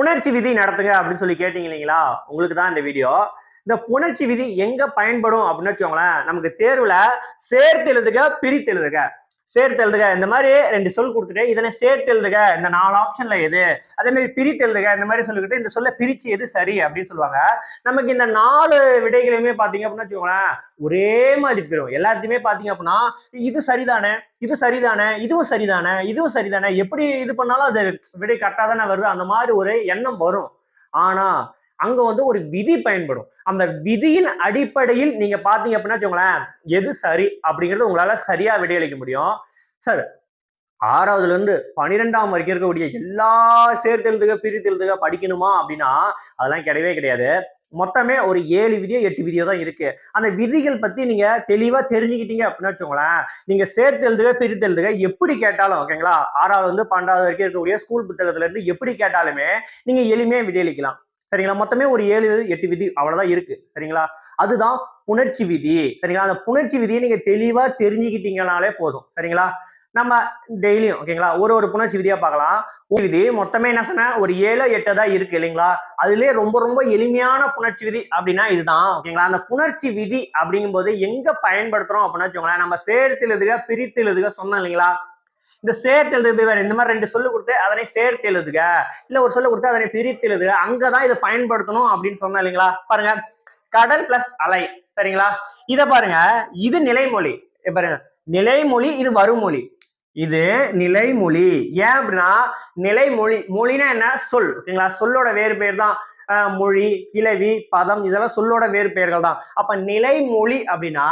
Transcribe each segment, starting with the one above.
புணர்ச்சி விதி நடத்துங்க அப்படின்னு சொல்லி கேட்டீங்க இல்லைங்களா? உங்களுக்கு தான் இந்த வீடியோ இந்த புணர்ச்சி விதி எங்க பயன்படும் அப்படின்னு வச்சுக்கோங்களேன் நமக்கு தேர்வுல சேர்த்து எழுதுக பிரித்து எழுதுக. சேர்த்து எழுதுக இந்த மாதிரி ரெண்டு சொல் கொடுத்துட்டு இதனை சேர்த்து எழுதுக இந்த நாலு ஆப்ஷன்ல எது? அதே மாதிரி பிரித்து எழுதுக இந்த மாதிரி சொல்லிக்கிட்டு இந்த சொல்ல பிரிச்சு எது சரி அப்படின்னு சொல்லுவாங்க. நமக்கு இந்த நாலு விடைகளையுமே பாத்தீங்க அப்படின்னா வச்சுக்கோங்களேன் ஒரே மாதிரி போயிடும் எல்லாத்தையுமே பாத்தீங்க அப்படின்னா இது சரிதானே? இது சரிதானே? இதுவும் சரிதானே? இதுவும் சரிதானே? எப்படி இது பண்ணாலும் அது விடை கரெக்டாக தானே வருது? அந்த மாதிரி ஒரு எண்ணம் வரும். ஆனா அங்க வந்து ஒரு விதி பயன்படும். அந்த விதியின் அடிப்படையில் நீங்க பாத்தீங்க அப்படின்னா வச்சுக்கோங்களேன் எது சரி அப்படிங்கறது உங்களால சரியா விடையளிக்க முடியும். சார் ஆறாவதுல இருந்து பன்னிரெண்டாம் வரைக்கும் இருக்கக்கூடிய எல்லா சேர்த்து எழுதுக பிரித்து எழுதுக படிக்கணுமா அப்படின்னா அதெல்லாம் கிடையவே கிடையாது. மொத்தமே ஒரு ஏழு விதியோ எட்டு விதியோ தான் இருக்கு. அந்த விதிகள் பத்தி நீங்க தெளிவா தெரிஞ்சுக்கிட்டீங்க அப்படின்னு வச்சுக்கோங்களேன் நீங்க சேர்த்து எழுதுக பிரித்து எழுதுக எப்படி கேட்டாலும் ஓகேங்களா ஆறாவது வந்து பன்னெண்டாவது வரைக்கும் இருக்கக்கூடிய ஸ்கூல் புத்தகத்துல இருந்து எப்படி கேட்டாலுமே நீங்க எளிமையா விடையளிக்கலாம். சரிங்களா? மொத்தமே ஒரு ஏழு எட்டு விதி அவ்வளவுதான் இருக்கு. சரிங்களா? அதுதான் புணர்ச்சி விதி. சரிங்களா? அந்த புணர்ச்சி விதியை நீங்க தெளிவா தெரிஞ்சுக்கிட்டீங்கனாலே போதும். சரிங்களா? நம்ம டெய்லியும் ஓகேங்களா? ஒரு ஒரு புணர்ச்சி விதியா பார்க்கலாம். விதி மொத்தமே என்ன சொன்னேன்? ஒரு ஏழு எட்டு தான் இருக்கு இல்லைங்களா? அதுலயே ரொம்ப ரொம்ப எளிமையான புணர்ச்சி விதி அப்படின்னா இதுதான் ஓகேங்களா? அந்த புணர்ச்சி விதி அப்படிங்கும்போது எங்க பயன்படுத்துறோம் அப்படின்னா வச்சுக்கோங்களேன். நம்ம சேர்த்து எழுதுக பிரித்து எழுதுக சொன்னோம் இல்லைங்களா? இந்த சேர்த்து எழுதுறது வேற இந்த மாதிரி ரெண்டு சொல்லு கொடுத்து அதனை சேர்த்து எழுதுக. இல்ல ஒரு சொல்லு கொடுத்து அதனை பிரித்து எழுதுக. அங்கதான் இதை பயன்படுத்தணும் அப்படின்னு சொன்னேன் இல்லைங்களா? பாருங்க. கடல் பிளஸ் அலை. சரிங்களா? இத பாருங்க. இது நிலைமொழி. பாருங்க. நிலைமொழி இது வருமொழி இது நிலைமொழி. ஏன் அப்படின்னா நிலைமொழி மொழினா என்ன? சொல். ஓகேங்களா? சொல்லோட வேறு பேர் தான். ஆஹ் மொழி கிளவி பதம் இதெல்லாம் சொல்லோட வேறு பெயர்கள் தான். அப்ப நிலைமொழி அப்படின்னா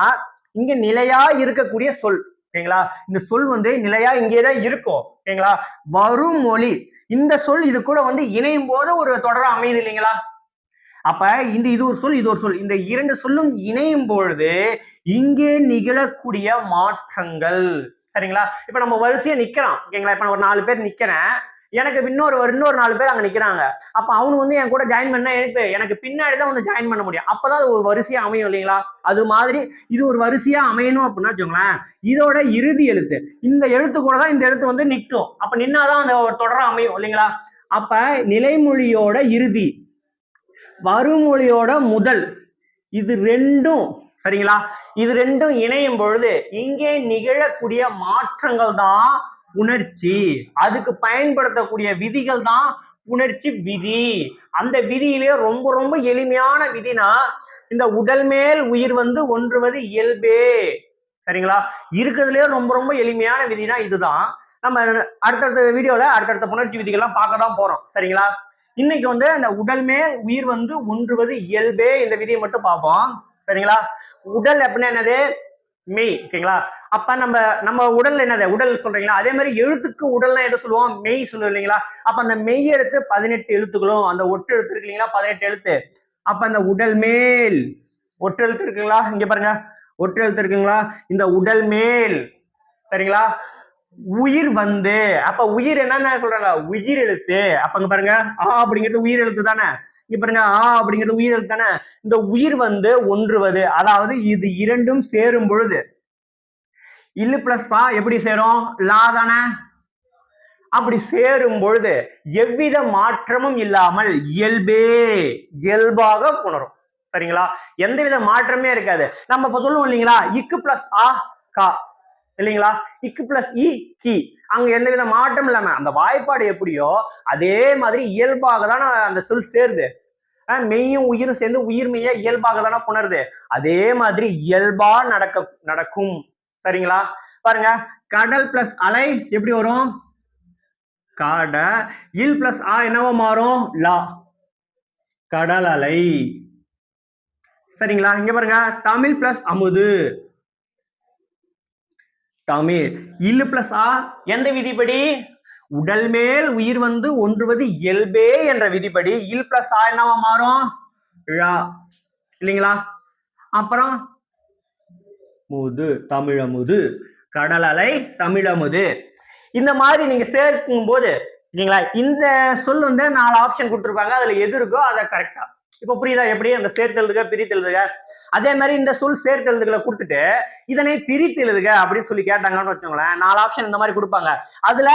இங்க நிலையா இருக்கக்கூடிய சொல். ஓகேங்களா இந்த சொல் வந்து நிலையா இங்கே தான் இருக்கும் ஓகேங்களா வரும் மொழி இந்த சொல் இது கூட வந்து இணையும் போது ஒரு தொடர் அமையுது இல்லைங்களா? அப்ப இந்த இது ஒரு சொல் இது ஒரு சொல். இந்த இரண்டு சொல்லும் இணையும் பொழுது இங்கே நிகழக்கூடிய மாற்றங்கள் சரிங்களா? இப்ப நம்ம வரிசையா நிக்கிறோம் ஓகேங்களா? இப்ப நான் ஒரு நாலு பேர் நிக்கிறேன். எனக்கு இன்னொரு ஒரு இன்னொரு நாலு பேர் அங்க நிக்கிறாங்க. அப்ப அவனு வந்து என் கூட ஜாயின் பண்ணா எனக்கு எனக்கு பின்னாடி தான் வந்து ஜாயின் பண்ண முடியும். அப்பதான் அது ஒரு வரிசையா அமையும் இல்லைங்களா? அது மாதிரி இது ஒரு வரிசையா அமையணும் அப்படின்னா வச்சுக்கோங்களேன் இதோட இறுதி எழுத்து. இந்த எழுத்து கூட தான் இந்த எழுத்து வந்து நிற்கும். அப்ப நின்னாதான் அந்த ஒரு தொடர அமையும் இல்லைங்களா? அப்ப நிலைமொழியோட இறுதி வருமொழியோட முதல் இது ரெண்டும் சரிங்களா? இது ரெண்டும் இணையும் பொழுது இங்கே நிகழக்கூடிய மாற்றங்கள் தான் உணர்ச்சி அதுக்கு பயன்படுத்தக்கூடிய விதிகள் தான் உணர்ச்சி விதி. அந்த விதியிலே ரொம்ப ரொம்ப எளிமையான விதினா இந்த உடல் மேல் உயிர் வந்து ஒன்றுவது இயல்பே. சரிங்களா? இருக்கிறதுலயே ரொம்ப ரொம்ப எளிமையான விதினா இதுதான். நம்ம அடுத்தடுத்த வீடியோல அடுத்தடுத்த புணர்ச்சி விதிகள்லாம் பார்க்க தான் போறோம். சரிங்களா? இன்னைக்கு வந்து அந்த உடல் மேல் உயிர் வந்து ஒன்றுவது இயல்பே இந்த விதியை மட்டும் பார்ப்போம். சரிங்களா? உடல் அப்படின்னா என்னது? மெய் ஓகேங்களா? அப்ப நம்ம நம்ம உடல் என்னது? உடல் சொல்றீங்களா? அதே மாதிரி எழுத்துக்கு உடல்னா எதை சொல்லுவோம்? மெய் சொல்லுவோம் இல்லைங்களா? அப்ப அந்த மெய் எழுத்து பதினெட்டு எழுத்துக்களும் அந்த ஒட்டு எழுத்து இருக்கு இல்லைங்களா? பதினெட்டு எழுத்து. அப்ப அந்த உடல் மேல் ஒட்டு எழுத்து இருக்குங்களா? இங்க பாருங்க. ஒட்டு எழுத்து இருக்குங்களா? இந்த உடல் மேல். சரிங்களா? உயிர் வந்து அப்ப உயிர் என்னன்னு சொல்றாங்க உயிர் எழுத்து அப்பங்க பாருங்க ஆ அப்படிங்கிறது உயிர் எழுத்து தானே? இங்க பாருங்க ஆ அப்படிங்கிறது உயிர் எழுத்து தானே? இந்த உயிர் வந்து ஒன்றுவது அதாவது இது இரண்டும் சேரும் பொழுது. இல்லு பிளஸ் ஆ எப்படி சேரும்? லா தானே? அப்படி சேரும் பொழுது எவ்வித மாற்றமும் இல்லாமல் இயல்பே இயல்பாக உணரும். சரிங்களா? எந்தவித மாற்றமே இருக்காது. நம்ம இப்ப சொல்லுவோம் இல்லைங்களா? இக்கு பிளஸ் ஆ கா. இல்லைங்களா? இக்கு பிளஸ் இ கி அங்க எந்தவித மாற்றம் இல்லாம அந்த வாய்ப்பாடு எப்படியோ அதே மாதிரி இயல்பாக தானே அந்த சொல் சேருது. மெய்யும் உயிரும் சேர்ந்து உயிர் இயல்பாக தானே புணருது. அதே மாதிரி இயல்பா நடக்க நடக்கும். சரிங்களா? பாருங்க. கடல் பிளஸ் அலை எப்படி வரும்? காட இல் பிளஸ் ஆ என்னவா மாறும்? லா. கடல் அலை. சரிங்களா? இங்க பாருங்க. தமிழ் பிளஸ் அமுது. தமிழ் இல்லு பிளஸ் ஆ? எந்த விதிப்படி? உடல் மேல் உயிர் வந்து ஒன்றுவது இயல்பே என்ற விதிப்படி. இல் பிளஸ் ஆ என்னவா மாறும்? ழா. இல்லைங்களா? அப்புறம் முது தமிழமுது கடல் அலை தமிழமுது. இந்த மாதிரி நீங்க சேர்க்கும் போது இல்லைங்களா? இந்த சொல் வந்து நாலு ஆப்ஷன் கொடுத்துருப்பாங்க. அதுல எது இருக்கோ அதை கரெக்டா இப்ப புரியுதா எப்படி? அந்த சேர்த்து எழுதுக பிரித்து எழுதுக. அதே மாதிரி இந்த சொல் சேர்த்து எழுதுகளை கொடுத்துட்டு இதனை பிரித்து எழுதுக அப்படின்னு சொல்லி கேட்டாங்கன்னு வச்சுக்கோங்களேன் நாலு ஆப்ஷன் இந்த மாதிரி கொடுப்பாங்க. அதுல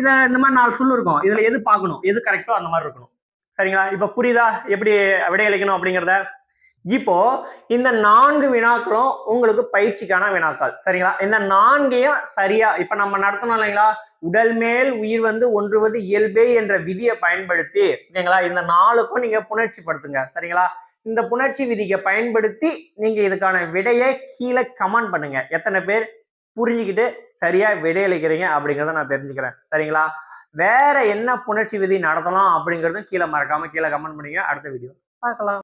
இத இந்த மாதிரி நாலு சொல் இருக்கும். இதுல எது பார்க்கணும்? எது கரெக்டோ அந்த மாதிரி இருக்கணும். சரிங்களா? இப்ப புரியுதா? எப்படி விடையளிக்கணும் அப்படிங்கறத? இப்போ இந்த நான்கு வினாக்களும் உங்களுக்கு பயிற்சிக்கான வினாக்கள். சரிங்களா? இந்த நான்கையும் சரியா இப்ப நம்ம நடத்தணும் இல்லைங்களா? உடல் மேல் உயிர் வந்து ஒன்றுவது இயல்பே என்ற விதியை பயன்படுத்தி ஓகேங்களா இந்த நாளுக்கும் நீங்க புணர்ச்சி படுத்துங்க சரிங்களா? இந்த புணர்ச்சி விதியை பயன்படுத்தி நீங்க இதுக்கான விடையை கீழே கமெண்ட் பண்ணுங்க. எத்தனை பேர் புரிஞ்சுக்கிட்டு சரியா விடையளிக்கிறீங்க அப்படிங்கிறத நான் தெரிஞ்சுக்கிறேன் சரிங்களா? வேற என்ன புணர்ச்சி விதி நடத்தலாம் அப்படிங்கிறதும் கீழே மறக்காம கீழே கமெண்ட் பண்ணுங்க. அடுத்த வீடியோ பார்க்கலாம்.